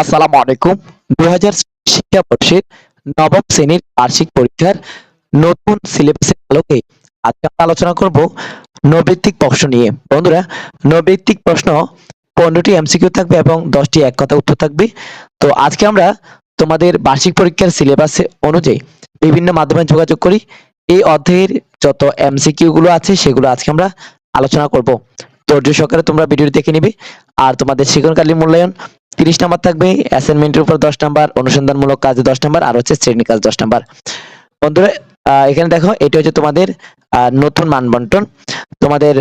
আসসালামু আলাইকুম। দু হাজার নবম শ্রেণির বার্ষিক পরীক্ষার নতুন সিলেবাসের আলোকে আজকে আমরা আলোচনা করব নৈবেত্তিক প্রশ্ন নিয়ে। বন্ধুরা, নৈবেত্তিক প্রশ্ন পনেরোটি এমসিকিউ থাকবে এবং দশটি এক কথা উত্তর থাকবে। তো আজকে আমরা তোমাদের বার্ষিক পরীক্ষার সিলেবাস অনুযায়ী বিভিন্ন মাধ্যমে যোগাযোগ করি। এই অধ্যায়ের যত এমসিকিউ গুলো আছে সেগুলো আজকে আমরা আলোচনা করব। ধৈর্য তোমরা ভিডিওটি দেখে নিবে। আর তোমাদের শিক্ষণকালীন মূল্যায়ন তিরিশ নাম্বার থাকবে অ্যাসাইনমেন্টের উপর দশ নাম্বার, অনুসন্ধানমূলক কাজে দশ নাম্বার, আর হচ্ছে শ্রেণি কাজ দশ নাম্বার। বন্ধুরা এখানে দেখো, এটা হচ্ছে তোমাদের নতুন মান বন্টন তোমাদের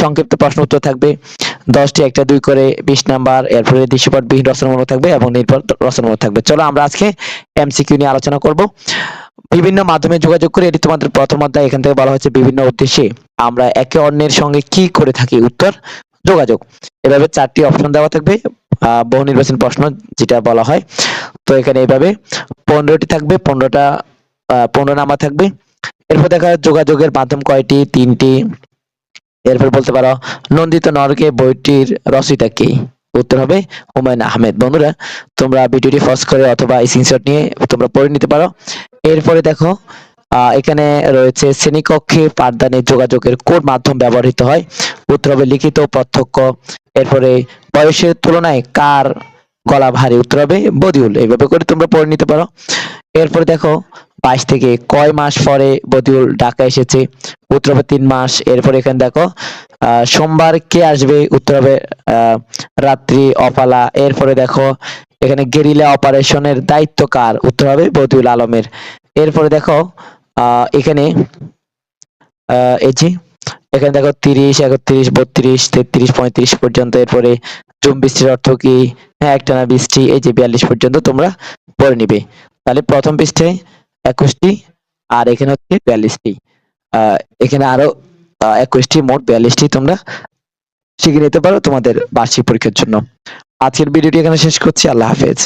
সংক্ষিপ্ত প্রশ্ন উত্তর থাকবে, দশটি, একটা, দুই করে বিশ নাম্বার, এরপরে দৃশ্যপট বিহীন রচনামূলক থাকবে এবং নির্ভর রচনামূলক থাকবে। চলো আমরা আজকে এমসিকিউ নিয়ে আলোচনা করব। বিভিন্ন মাধ্যমে যোগাযোগ করে এটি তোমাদের প্রথম অধ্যায়, এখান থেকে বলা হচ্ছে বিভিন্ন উদ্দেশ্যে আমরা একে অন্যের সঙ্গে কি করে থাকি? উত্তর, যোগাযোগ। এভাবে চারটি অপশন দেওয়া থাকবে। বহু নির্বাচন প্রশ্ন যেটা বলা হয়। তো এখানে এইভাবে পনেরোটি থাকবে, পনেরোটা পনেরো নাম্বার থাকবে। এরপর দেখা যোগাযোগের মাধ্যম কয়টি, তিনটি। এরপর বলতে পারো, নন্দিত নরকে বইটির রচয়িতা কে? উত্তর হবে হুমায়ুন আহমেদ। বন্ধুরা, তোমরা ভিডিওটি ফস করে অথবা স্ক্রিনশট নিয়ে তোমরা পড়ে নিতে পারো। এরপরে দেখো এখানে রয়েছে শ্রেণীকক্ষে পাঠদানে যোগাযোগের কোন মাধ্যম ব্যবহৃত হয়। উত্তর হবে লিখিত প্রত্যক্ষ এরপরে বয়সের তুলনায় কার গলা ভারী উত্তর হবে বদিউল এইভাবে করে তোমরা পড়ে নিতে পারো। এরপরে দেখো বাইশ থেকে কয় মাস পরে বদিউল ঢাকা এসেছে? উত্তর হবে তিন মাস। এরপরে এখানে দেখো সোমবার কে আসবে? উত্তর হবে রাত্রি অপালা এরপরে দেখো এখানে গেরিলা অপারেশনের দায়িত্ব কার? উত্তর হবে বদিউল আলমের। এরপরে দেখো আহ, এখানে আহ, এই যে এখানে দেখো তিরিশ, একত্রিশ, বত্রিশ, তেত্রিশ, পঁয়ত্রিশ পর্যন্ত। এরপরে জুম বৃষ্টির অর্থ কি? হ্যাঁ একটানা বৃষ্টি, এই যে বিয়াল্লিশ পর্যন্ত তোমরা পড়ে নিবে। তাহলে প্রথম পৃষ্ঠায় একুশটি, আর এখানে হচ্ছে বিয়াল্লিশটি। এখানে আরও একুশটি, মোট বিয়াল্লিশটি তোমরা শিখে নিতে পারো তোমাদের বার্ষিক পরীক্ষার জন্য। আজকের ভিডিওটি এখানে শেষ করছি। আল্লাহ হাফেজ।